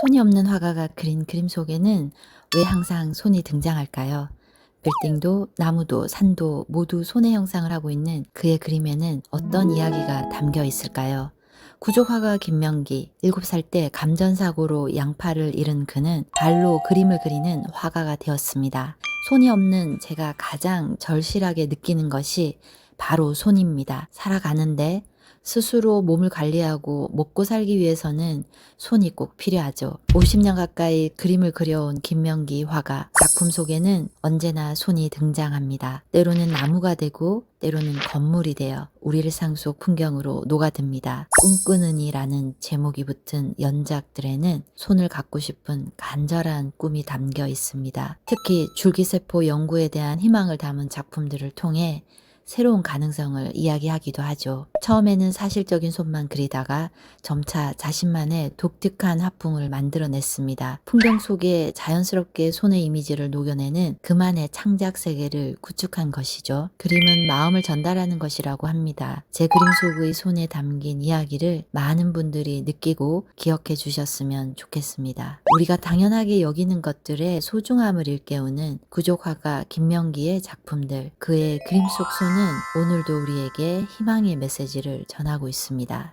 손이 없는 화가가 그린 그림 속에는 왜 항상 손이 등장할까요? 빌딩도 나무도 산도 모두 손의 형상을 하고 있는 그의 그림에는 어떤 이야기가 담겨 있을까요? 구족화가 김명기, 7살 때 감전사고로 양팔을 잃은 그는 발로 그림을 그리는 화가가 되었습니다. 손이 없는 제가 가장 절실하게 느끼는 것이 바로 손입니다. 살아가는데 스스로 몸을 관리하고 먹고 살기 위해서는 손이 꼭 필요하죠. 50년 가까이 그림을 그려온 김명기 화가 작품 속에는 언제나 손이 등장합니다. 때로는 나무가 되고 때로는 건물이 되어 우리 일상 속 풍경으로 녹아듭니다. 꿈꾸는이라는 제목이 붙은 연작들에는 손을 갖고 싶은 간절한 꿈이 담겨 있습니다. 특히 줄기세포 연구에 대한 희망을 담은 작품들을 통해 새로운 가능성을 이야기하기도 하죠. 처음에는 사실적인 손만 그리다가 점차 자신만의 독특한 화풍을 만들어냈습니다. 풍경 속에 자연스럽게 손의 이미지를 녹여내는 그만의 창작 세계를 구축한 것이죠. 그림은 마음을 전달하는 것이라고 합니다. 제 그림 속의 손에 담긴 이야기를 많은 분들이 느끼고 기억해 주셨으면 좋겠습니다. 우리가 당연하게 여기는 것들의 소중함을 일깨우는 구족화가 김명기의 작품들, 그의 그림 속 손은 오늘도 우리에게 희망의 메시지를 전하고 있습니다.